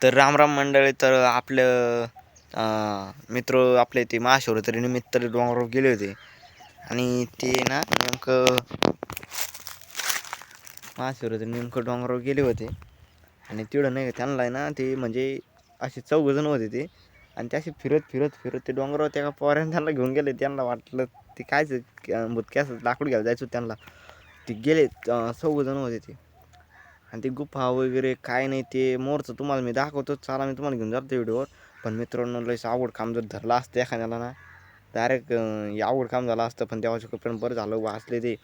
तर रामराम मंडळी तर आपलं मित्र आपले ते महाशिवरात्री निमित्त डोंगरावर गेले होते. आणि ते ना नेमकं महाशिवरात्री नेमकं डोंगरावर गेले होते. आणि तेवढं नाही का त्यांना आहे ना ते म्हणजे असे चौघजण होते ते. आणि ते असे फिरत फिरत फिरत ते डोंगरावर त्या पोऱ्याने त्यांना घेऊन गेले. त्यांना वाटलं ते कायच भूतक्यास लाकूड घ्यायला जायचं होतं त्यांना. ते गेले चौघजण होते ते. आणि ते गुफा वगैरे काय नाही ते मोरचं तुम्हाला मी दाखवतो. चाला मी तुम्हाला घेऊन जातो व्हिडिओवर. पण मित्रांनो लईस आवड काम जर धरलं असतं एखाद्याला ना डायरेक्ट आवड काम झालं असतं पण देवाच्या पण बरं झालं वाचले ते.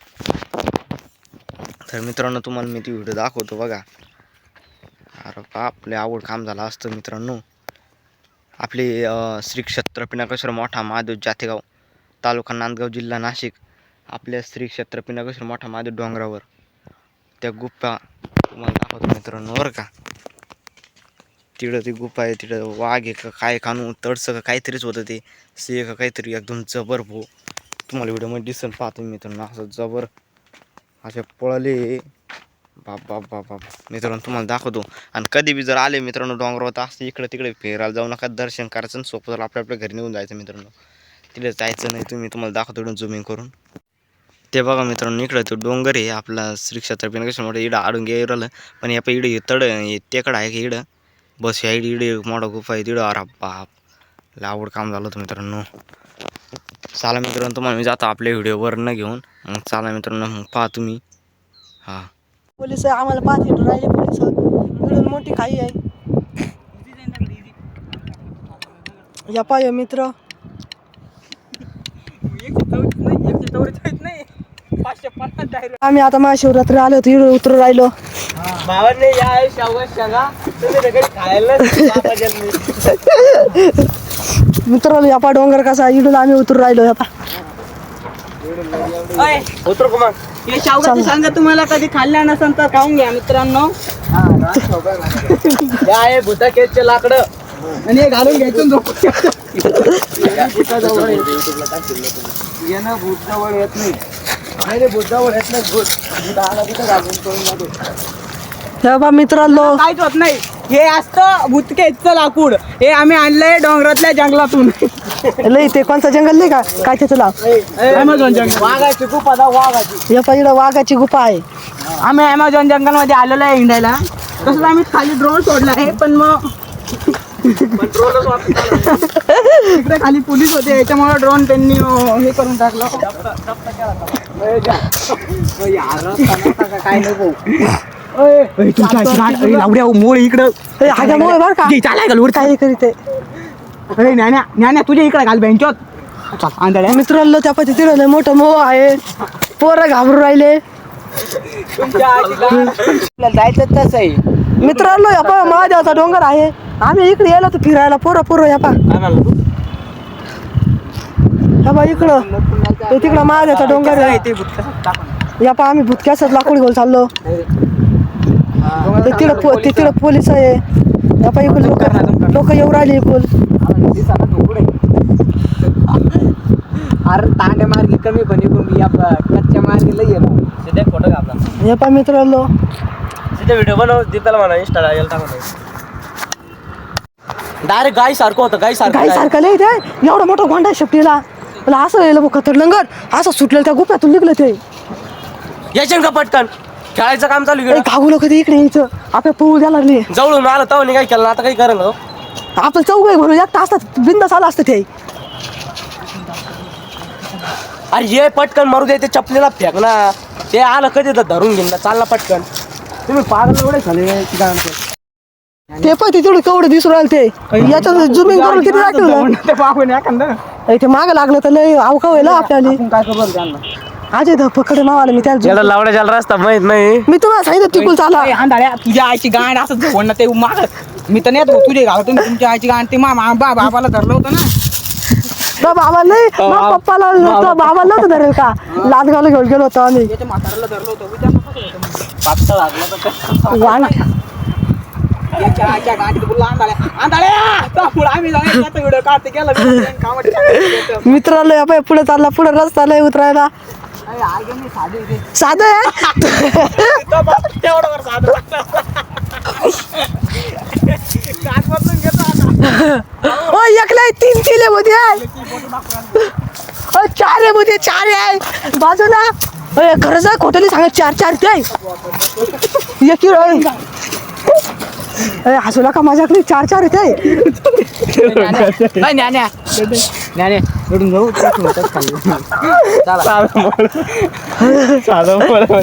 तर मित्रांनो तुम्हाला मी ती व्हिडिओ दाखवतो बघा. अरे आपले आवड काम झालं असतं मित्रांनो. आपले श्री क्षेत्र पिनाकेश्वर मोठा महादेव जातेगाव तालुका नांदगाव जिल्हा नाशिक. आपल्या श्री क्षेत्र पिनाकेश्वर मोठा महादेव डोंगरावर. त्या गुप्पा तुम्हाला दाखवतो मित्रांनो बरं का? तिकडं ती गुफा आहे तिकडं वाघ आहे का काय कानू तडसं का काहीतरीच होतं ते. सिंह का काहीतरी एकदम जबर भो. तुम्हाला व्हिडिओमध्ये दिसन पाहतो मित्रांनो असं जबर. असे पळले. बाप बाप बाप बाप. मित्रांनो तुम्हाला दाखवतो. आणि कधी बी जर आले मित्रांनो डोंगरावर तर असं इकडे तिकडे फिरायला जाऊ नका दर्शन करायचं आणि सोपं झालं आपल्या आपल्या घरी निघून जायचं मित्रांनो. तिकडे जायचं नाही तुम्ही तुम्हाला दाखवतो झुमिंग करून. ते बघा मित्रांनो इकडं तो डोंगर आहे आपला श्री क्षेत्र पिनकेश्वर मोठं इडं आडून गेलं राहिलं पण या इडं हे तड हे टेकड आहे की इडं? बस या इडं इडं मोठा गुफा आहे तिडं अरे बाप लय आवड काम झालं होतं मित्रांनो. चाला मित्रांनो तुम्हाला मी जातो आपल्या व्हिडिओवर न घेऊन. मग चाला मित्रांनो मग पहा तुम्ही. हां. पोलीस आम्हाला पाच लिटर राहिले पोलीस. इकडून मोठी खाई आहे. या पाय मित्र. आम्ही आता महाशिवरात्री आलो होतो इकडे उतरू राहिलो. भावांनी या शावगात सांगा तुम्ही सगळे खायला मित्र यापा डोंगर कसा इकडून आम्ही उतरू राहिलो यापा उतर कुमार हे शावगाची सांगा तुम्हाला कधी खाल्ल्या नसेल तर खाऊन घ्या मित्रांनो. या आहे भुताकेचे लाकडं. आणि हे घालून घ्यायचं येणं भूत जवळ येत नाही. नाही रे भूत जवळ येत नाही भूत. भूत आला तिथं घालून करून जातो हे बा मित्रांनो. काहीच होत नाही. हे असतं भुतकेचं लाकूड. हे आम्ही आणलंय डोंगरातल्या जंगलातून. लय ते कोणतं जंगल नाही का? काय त्याचं नाव? अमेझॉन जंगल. वाघाची खूप आता वाघाची. या पा इकडं वाघाची गुफा आहे. आम्ही अमेझॉन जंगलमध्ये आलेलो आहे इंडियाला. तसंच आम्ही खाली ड्रोन सोडला आहे पण मग खाली पोलीस होते याच्यामुळे ड्रोन त्यांनी हे करून टाकलं. काय नको लावड्या मोळ इकडं. ए, हाग्यामुळे बरं का? चालाय घाल काय करीत आहे? अरे ज्ञान्या ज्ञान्या तुझ्या इकडे घाल बेंचोत चल आंधळ्या मित्रांनो त्या मोठं मोह आहे. पोरं घाबरून राहिले. जायचं तसं आहे. मित्रांनो या पा महादेवाचा डोंगर आहे. आम्ही इकडे यायला तर फिरायला. पोरं पोरं या पा. या पा इकडं. ते तिकडं महादेवाचा डोंगर आहे. या पा आम्ही भुतक्यासच लाकूड घेऊन चाललो. ते तिकडं पो ते तिकडं पोलीस आहे. या पा इकडे लोक लोक येऊ राहिले इकडून. अरे तांड्या मार्गी कमी पण इकडून या कच्च्या मार्गी लई येणार सिधे फोटो कापला या पा मित्रांनो. सिधे व्हिडिओ बनव दीपाला म्हणा इंस्टाला यायला टाकून. डायरेक्ट गाई सारखं होतं गाई सारखं काही सारखं नाही ते. एवढा मोठा गोंडा शेपटीला. मला असं येईल बघ खतर लंगर असं सुटलं त्या गुप्यातून निघलं ते. यायचे का पटकन? खेळायचं काम चालू ए, केलं लोक इकडे यायचं. आपल्या पळू द्यायला लागले. जवळून आलं तेव्हा काय केलं आता काही करेल हो आपण चौघ म्हणून एकटा असतात बिंदास आला असतं ते. अरे ये पटकन मारू दे ते चपलीला फेक ना. ते आलं कधी तर धरून घेईन ना चाल ना पटकन. तुम्ही पागल एवढे झाले काय म्हणते? ते पण ते तेवढं केवढं दिसून राहिलं ते. याच्यात जुमिंग करून किती दाखवलं ते पाहून एखादं. ए, ते मागं लागलं तर लय अवका होईल आपल्याला. काय करू त्यांना? आज पकडे नावाला मी त्याला याला जुमिंग- लावडा ज्याला रस्ता माहीत नाही. मी तुम्हाला सांगितलं तिकून चाला. ए, आंधळ्या तुझ्या आईची गांड असं ते माग. मी तर नाही तुझे घाल तुम्ही तुमच्या आईची गांड ते मामा बा बाबाला धरलं होतं ना. बा बाबा नाही पप्पाला नव्हतं बाबा नव्हतं धरेल का? लादगावला घेऊन गेलो होतो आम्ही. त्याच्या म्हाताऱ्याला धरलं होतं उद्या कसं होतं मग? पातळ लागला तर वांग. याच्या आईच्या त्यामुळे आम्ही जाऊन त्याचा व्हिडिओ काढते गेला कामात टाकायचं. मित्रांनो या पाय पुढे चालला पुढे रस्ता लय उतरायला. साधं आहे? तेवढं साधं ओ एकला तीन किले मध्ये आहे ओ चार आहे मध्ये चार आहे. बाजूला. खरंच खोटली सांगा चार चार ते एक किलो अरे हसू नका माझ्याकडे चार चार येते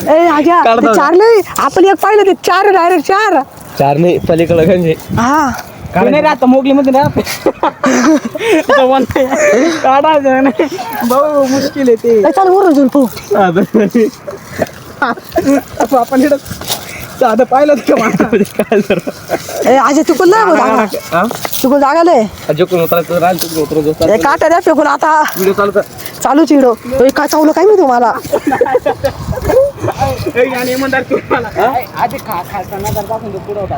ए. आग्या ते चार नाही आपण एक पाहिलं ते चार डायरेक्ट चार. चार नाही पलीकडे गंजे हा. नाही राहत मोगली मध्ये काढायचं नाही. भाऊ मुश्किल आहे ते. ए, चल वरून जाऊन पाहू. आपण इकडं साधं पाहिलं का? ए आज नाही बघ. जागा जागा उतरायचं राहील तुझं उतरत ए काटा द्या फेकून आता. व्हिडिओ चालू कर. चालू चिडो ए, काय चावलं काय मी तुम्हाला? ए, आणि इमानदार तू मला. आधी खा खाताना जर दाखवून दे, पुढं होता.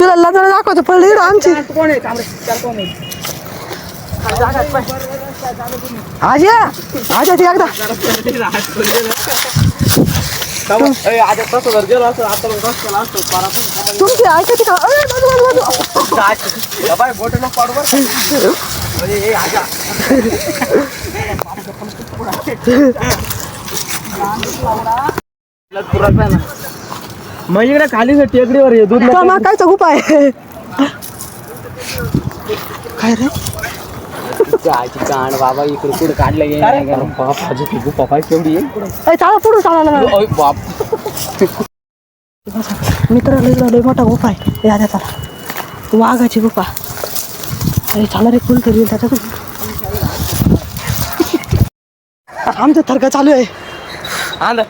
तुला लग्न दाखवतो पडलं इकडं आमची. तू कोण आहे? तांबडे? चार कोण आहे? आज या आज ते एकदा तुमची ऐकायची का बाजू, बाजू, बाजू. मग इकडे खाली टेकडीवर ये दूध का मा कायचा उपाय काय रे आजी गाण बाबा इकडे कुठे काढलं बापाची ती गुफा पाय केवढी आहे. चाला पुढून चाला ना ओय बाप. मित्राला लय मोठा गुफा आहे. या चला. वाघाची गुफा. अरे चाला रे फुल तरी त्याच्यातून आमचं थरका चालू आहे. आंदा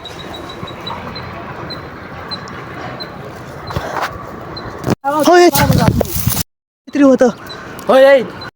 होय. होतं. होय.